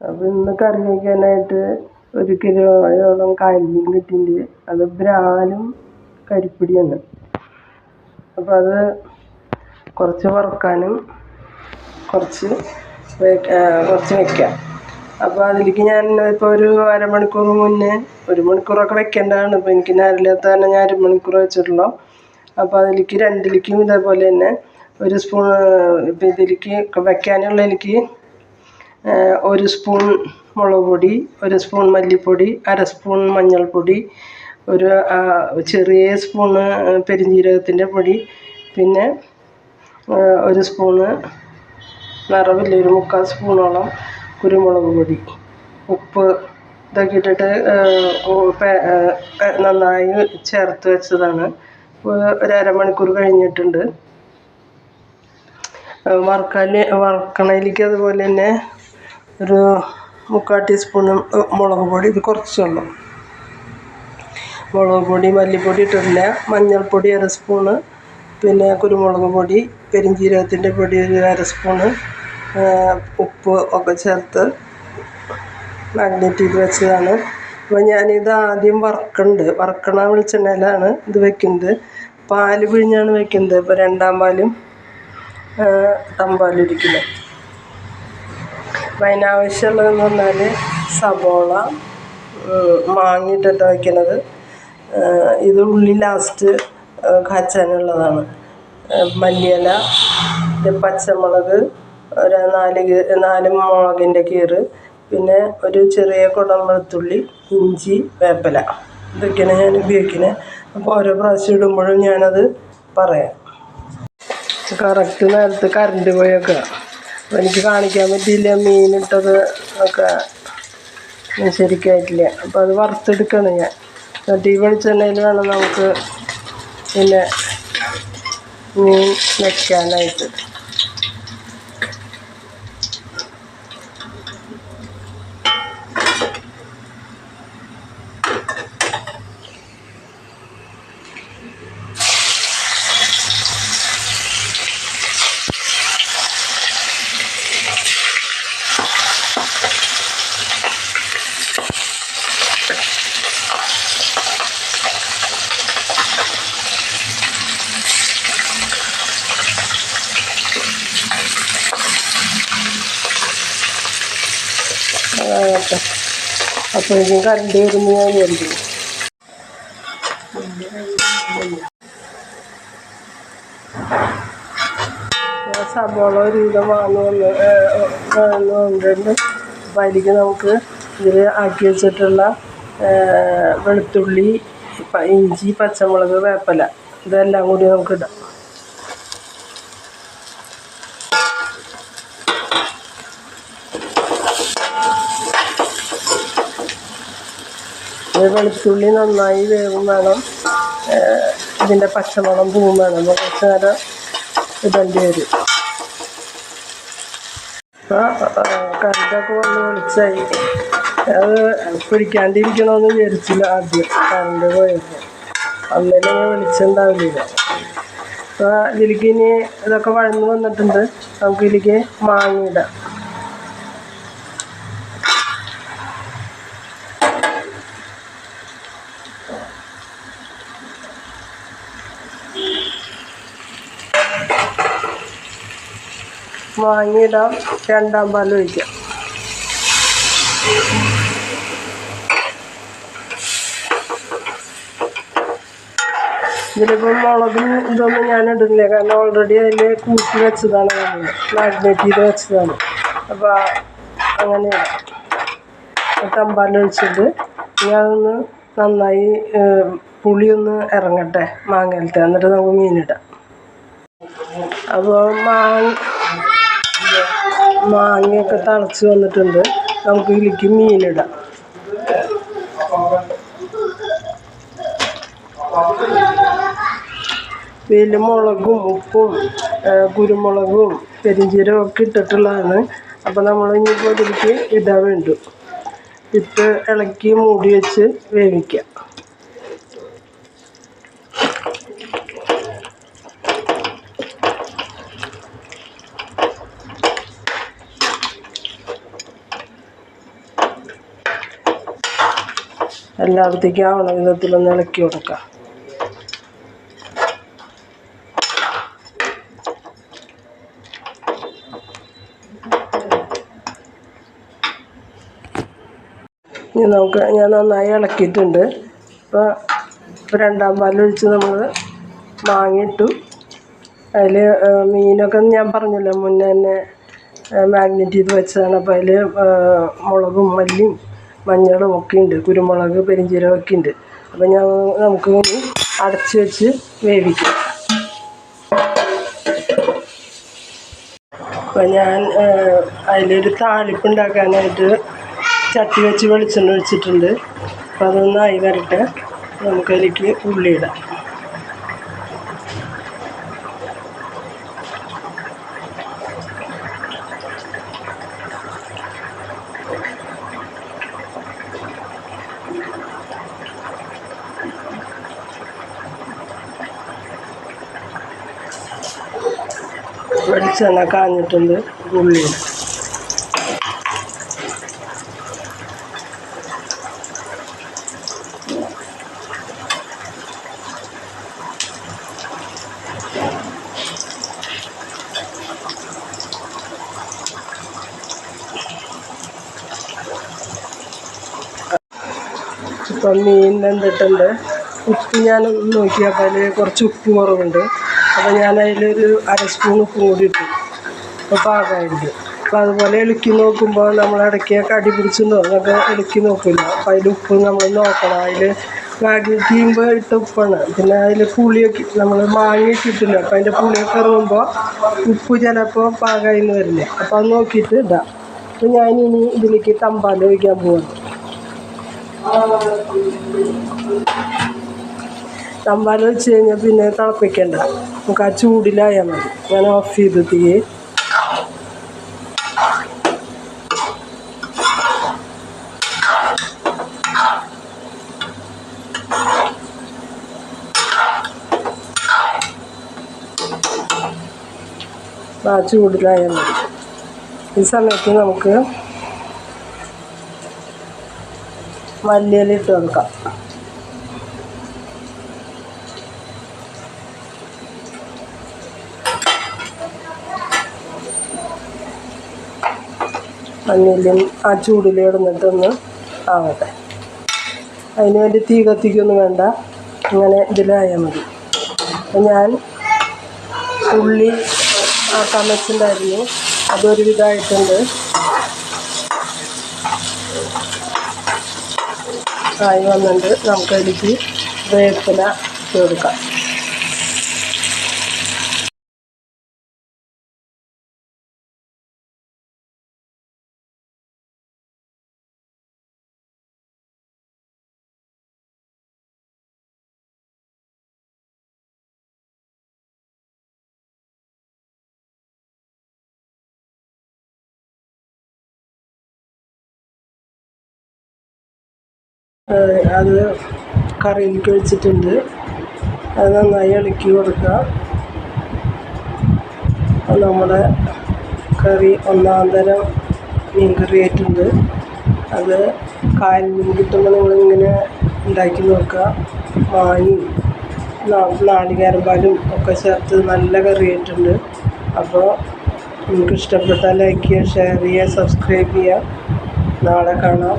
അപ്പോൾ ഇന്ന് കറി വയ്ക്കാനായിട്ട് ഒരു കിലോയോളം കായൽമീൻ കിട്ടിയിട്ടുണ്ട്. അത് ബ്രാലും കരിപ്പിടിയാണ്. അപ്പോൾ അത് കുറച്ച് വറുക്കാനും കുറച്ച് കുറച്ച് വെക്കാം. അപ്പോൾ അതിലേക്ക് ഞാൻ ഇപ്പോൾ ഒരു അരമണിക്കൂർ മുന്നേ ഒരു മണിക്കൂറൊക്കെ വെക്കേണ്ടതാണ്. ഇപ്പോൾ എനിക്ക് നരലാത്ത തന്നെ ഞാൻ അരമണിക്കൂർ വെച്ചിട്ടുള്ളൂ. അപ്പോൾ അതിലേക്ക് രണ്ടിലേക്കും ഇതേപോലെ തന്നെ ഒരു സ്പൂൺ ഇതിലേക്ക് ഇതിലേക്ക് വെക്കാനുള്ളതിലേക്ക് ഒരു സ്പൂൺ മുളക് പൊടി ഒരു സ്പൂൺ മല്ലിപ്പൊടി അര സ്പൂൺ മഞ്ഞൾപ്പൊടി ഒരു ചെറിയ സ്പൂണ് പെരുംജീരകത്തിന്റെ പൊടി പിന്നെ ഒരു സ്പൂണ് നിറവില്ല ഒരു മുക്കാൽ സ്പൂണോളം കുരുമുളക് പൊടി. ഉപ്പ് ഇതൊക്കെ ഇട്ടിട്ട് നന്നായി ചേർത്ത് വെച്ചതാണ്. ഒരു അരമണിക്കൂർ കഴിഞ്ഞിട്ടുണ്ട്. വറുക്കാൻ വറുക്കണയിലേക്ക് അതുപോലെ തന്നെ ഒരു മുക്കാൽ ടീസ്പൂണ് മുളക് പൊടി ഇത് കുറച്ചുള്ളൂ മുളക് പൊടി മല്ലിപ്പൊടി ഇട്ടിട്ടില്ല. മഞ്ഞൾപ്പൊടി അര സ്പൂണ് പിന്നെ കുരുമുളക് പൊടി പെരുംജീരകത്തിന്റെ പൊടി ഒരു അര സ്പൂണ് ഉപ്പ് ഒക്കെ ചേർത്ത് മാഗ്നേറ്റ് ചെയ്ത് വെച്ചതാണ്. അപ്പോൾ ഞാനിത് ആദ്യം വറുക്കുന്നുണ്ട് വറുക്കണ വെളിച്ചെണ്ണയിലാണ് ഇത് വെക്കുന്നത്. പാൽ പിഴിഞ്ഞാണ് വെക്കുന്നത്. ഇപ്പോൾ രണ്ടാം പാലും തമ്പാലും ഇരിക്കുന്നത്. അപ്പോൾ അതിനാവശ്യമുള്ളതെന്ന് പറഞ്ഞാൽ സബോള മാങ്ങിട്ടിട്ട് വയ്ക്കുന്നത് ഇത് ഉള്ളി ലാസ്റ്റ് കാച്ചാനുള്ളതാണ്. മല്ലിയില പച്ചമുളക് ഒരു നാല് നാല് മുളകിന്റെ കീറ് പിന്നെ ഒരു ചെറിയ കുടം വെളുത്തുള്ളി ഇഞ്ചി വേപ്പില. ഇതൊക്കെയാണ് ഞാൻ ഉപയോഗിക്കുന്നത് അപ്പോൾ ഓരോ പ്രാവശ്യം ഇടുമ്പോഴും ഞാനത് പറയാം. കറക്റ്റ് നേരത്ത് കറണ്ട് പോയൊക്കെ. എനിക്ക് കാണിക്കാൻ പറ്റിയില്ല മീനിട്ടത് ഒക്കെ ശരിക്കായിട്ടില്ല. അപ്പോൾ അത് വറുത്തെടുക്കണം ഞാൻ. എന്നിട്ട് ഈ വെളിച്ചെണ്ണയിൽ വേണം നമുക്ക് പിന്നെ മീൻ വെക്കാനായിട്ട്. അപ്പോഴേക്കും കറണ്ട് വരുന്നു ഞാൻ കരുതി സബോള ഒരു വിധം വാങ്ങി വന്ന് കൊണ്ടുവരുന്നു അപ്പം അതിലേക്ക് നമുക്ക് ഇതിൽ ആക്കി വെച്ചിട്ടുള്ള വെളുത്തുള്ളി ഇഞ്ചി പച്ചമുളക് വേപ്പല. ഇതെല്ലാം കൂടി നമുക്ക് വെളുത്തുള്ളി നന്നായി വേവും വേണം. ഇതിന്റെ പച്ചമണം പൂവും വേണം. കുറച്ച് നേരം ഇടേണ്ടി വരും. അപ്പോൾ കറണ്ടൊക്കെ വന്ന് വിളിച്ചായി. അത് പിടിക്കാണ്ടിരിക്കണമെന്ന് വിചാരിച്ചില്ല ആദ്യം കറണ്ട് പോയപ്പോൾ അന്നേരം ഞാൻ വിളിച്ചിട്ടുണ്ടാവില്ല അപ്പോൾ ഇതിലേക്ക് ഇനി ഇതൊക്കെ വഴന്ന് വന്നിട്ടുണ്ട്. നമുക്ക് ഇതിലേക്ക് മാങ്ങിയിടാം വാങ്ങിയിടാം. രണ്ടാം പാൽ ഒഴിക്കാം. ഇതിലിപ്പം മുളകും ഇതൊന്നും ഞാൻ ഇടുന്നില്ല കാരണം ഓൾറെഡി അതിൽ കൂട്ടി വെച്ചതാണ് നമ്മൾ മാഗ്നേറ്റ് ചെയ്ത് വെച്ചതാണ്. അപ്പോൾ അങ്ങനെ ഞാൻ അതൊന്ന് നന്നായി പുളിയൊന്ന് ഇറങ്ങട്ടെ മാങ്ങയിലത്തെ. എന്നിട്ട് നമുക്ക് മീനിടാം. അപ്പോൾ മാങ്ങ മാങ്ങയൊക്കെ തിളച്ച് വന്നിട്ടുണ്ട്. നമുക്ക് ഇതിലേക്ക് മീനിടാം. ഇതിൽ മുളകും ഉപ്പും കുരുമുളകും പെരിഞ്ചീരകം ഒക്കെ ഇട്ടിട്ടുള്ളതാണ്. അപ്പോൾ നമ്മൾ ഇനിയിപ്പോൾ ഇതിലേക്ക് ഇടാൻ വേണ്ടു. ഇട്ട് ഇളക്കി മൂടി വെച്ച് വേവിക്കാം. എല്ലായിടത്തേക്കും ആവണ വിധത്തിലൊന്ന് ഇളക്കി കൊടുക്കാം. ഇനി നമുക്ക് ഞാൻ നന്നായി ഇളക്കിയിട്ടുണ്ട്. ഇപ്പോൾ രണ്ടാം പാലൊഴിച്ച് നമ്മൾ മാങ്ങിയിട്ടു. അതിൽ മീനൊക്കെ ഞാൻ പറഞ്ഞല്ലോ മുന്നേ തന്നെ മാഗ്നറ്റ് ചെയ്ത് വെച്ചതാണ്. അപ്പോൾ അതിൽ മുളകും മല്ലിയും മഞ്ഞളും ഒക്കെ ഉണ്ട് കുരുമുളക് പെരിഞ്ചീരകം ഒക്കെ ഉണ്ട്. അപ്പോൾ ഞാൻ നമുക്ക് അടച്ച് വെച്ച് വേവിക്കാം. അപ്പോൾ ഞാൻ അതിലൊരു താളിപ്പ് ഉണ്ടാക്കാനായിട്ട് ചട്ടി വെച്ച് വെളിച്ചെണ്ണ ഒഴിച്ചിട്ടുണ്ട്. അപ്പോൾ അതൊന്നായി വരട്ടെ. നമുക്കതിലേക്ക് ഉള്ളി ഇടാം വെളിച്ചെണ്ണ കാഞ്ഞിട്ടുണ്ട് ഉള്ളി ഇപ്പം മീൻ എന്തിട്ടുണ്ട് ഉപ്പ് ഞാൻ നോക്കിയപ്പോൾ കുറച്ച് ഉപ്പ് കുറവുണ്ട് അപ്പോൾ ഞാൻ അതിലൊരു അര സ്പൂൺ ഉപ്പും കൂടി ഇട്ടു. അപ്പോൾ പാകമായിട്ട് അപ്പോൾ അതുപോലെ ഇളക്കി നോക്കുമ്പോൾ നമ്മൾ ഇടയ്ക്ക് അടി പിടിച്ചിട്ടുണ്ടോ എന്നൊക്കെ ഇളക്കി നോക്കില്ല അപ്പോൾ അതിൽ ഉപ്പ് നമ്മൾ നോക്കണം. അതിൽ മാഗി തീയുമ്പോൾ ഇട്ട ഉപ്പാണ്. പിന്നെ അതിൽ പുളിയൊക്കെ നമ്മൾ മാങ്ങയൊക്കെ ഇട്ടില്ല അപ്പോൾ അതിന്റെ പുളിയൊക്കെ ഇറങ്ങുമ്പോൾ ഉപ്പ് ചിലപ്പോൾ പാകമായി എന്ന് വരില്ല. അപ്പോൾ അത് നോക്കിയിട്ട് ഇടാം. അപ്പോൾ ഞാനിനി ഇതിലേക്ക് തമ്പാൽ ഒഴിക്കാൻ പോകുന്നു തമ്പാൽ വെച്ച് കഴിഞ്ഞാൽ പിന്നെ തിളപ്പിക്കണ്ട. നമുക്ക് ആ ചൂടിലായാൽ മതി. ഞാൻ ഓഫ് ചെയ്ത് തീ ആ ചൂടിലായാൽ മതി. ഈ സമയത്ത് നമുക്ക് മല്ലിയിലിട്ട് കൊടുക്കാം. മഞ്ഞളും ആ ചൂടിലും ഇടുന്നിട്ടൊന്ന് ആവട്ടെ. അതിന് വേണ്ടി തീ കത്തിക്കൊന്നും വേണ്ട. ഇങ്ങനെ ഇതിലായാൽ മതി. ഞാൻ ഉള്ളി ആ വെച്ചിട്ടുണ്ടായിരുന്നു അതൊരു വിധമായിട്ടുണ്ട് ആയി വന്നിട്ട് നമുക്കതിലേക്ക് വേപ്പില ചേർക്കാം അത് കറിയിലേക്ക് ഒഴിച്ചിട്ടുണ്ട് അത് നന്നായി ഇളക്കി കൊടുക്കുക. നമ്മുടെ കറി ഒന്നാം തരം മീൻ കറി ആയിട്ടുണ്ട്. അത് കായൽ മീൻ കിട്ടുമ്പോൾ നിങ്ങളിങ്ങനെ ഉണ്ടാക്കി നോക്കുക. മാങ്ങയും നാളികേരമ്പാലും ഒക്കെ ചേർത്ത് നല്ല കറി ആയിട്ടുണ്ട്. അപ്പോൾ നിങ്ങൾക്ക് ഇഷ്ടപ്പെട്ടാൽ ലൈക്ക് ചെയ്യുക ഷെയർ ചെയ്യുക സബ്സ്ക്രൈബ് ചെയ്യുക. നാളെ കാണാം.